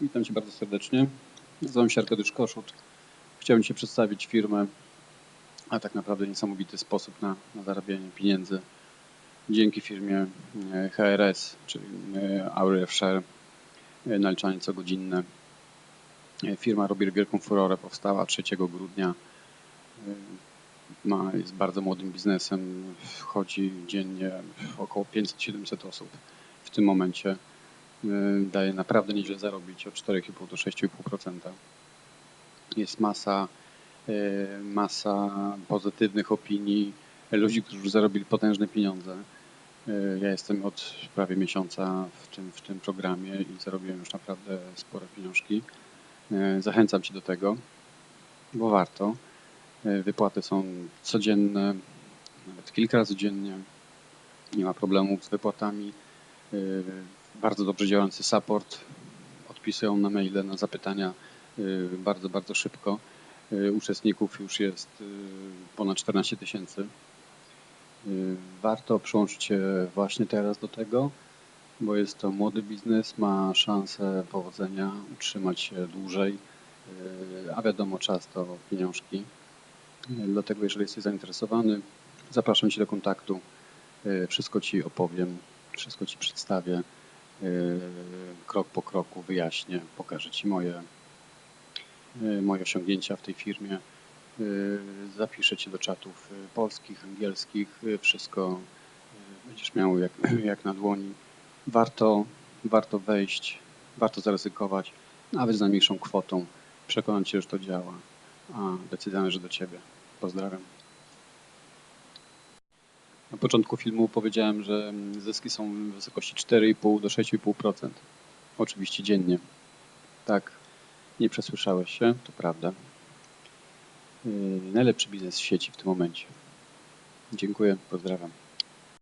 Witam Cię bardzo serdecznie. Nazywam się Arkadiusz Koszut. Chciałem Ci przedstawić firmę, a tak naprawdę niesamowity sposób na, na zarabianie pieniędzy dzięki firmie e, HRS, czyli e, Hour Share, e, naliczanie cogodzinne. Firma robi wielką furorę, powstała 3 grudnia. Ma, jest bardzo młodym biznesem, wchodzi dziennie około 500-700 osób w tym momencie. Daje naprawdę nieźle zarobić od 4,5 do 6,5%. Jest masa, masa pozytywnych opinii ludzi, którzy zarobili potężne pieniądze. Ja jestem od prawie miesiąca w tym, w tym programie i zarobiłem już naprawdę spore pieniążki. Zachęcam Cię do tego, bo warto. Wypłaty są codzienne, nawet kilka razy dziennie. Nie ma problemów z wypłatami. Bardzo dobrze działający support. Odpisują na maile, na zapytania bardzo, bardzo szybko. Uczestników już jest ponad 14 tysięcy. Warto przyłączyć się właśnie teraz do tego, bo jest to młody biznes, ma szansę powodzenia, utrzymać się dłużej, a wiadomo, czas to pieniążki. Dlatego, jeżeli jesteś zainteresowany, zapraszam Cię do kontaktu. Wszystko Ci opowiem, wszystko Ci przedstawię, krok po kroku wyjaśnię, pokażę Ci moje, moje osiągnięcia w tej firmie. Zapiszę Cię do czatów polskich, angielskich, wszystko będziesz miał jak, jak na dłoni. Warto, warto wejść, warto zaryzykować, nawet z najmniejszą kwotą, przekonać się, że to działa, a decyzja należy do Ciebie. Pozdrawiam. Na początku filmu powiedziałem, że zyski są w wysokości 4,5 do 6,5%. Oczywiście dziennie. Tak, nie przesłyszałeś się, to prawda. Najlepszy biznes w sieci w tym momencie. Dziękuję, pozdrawiam.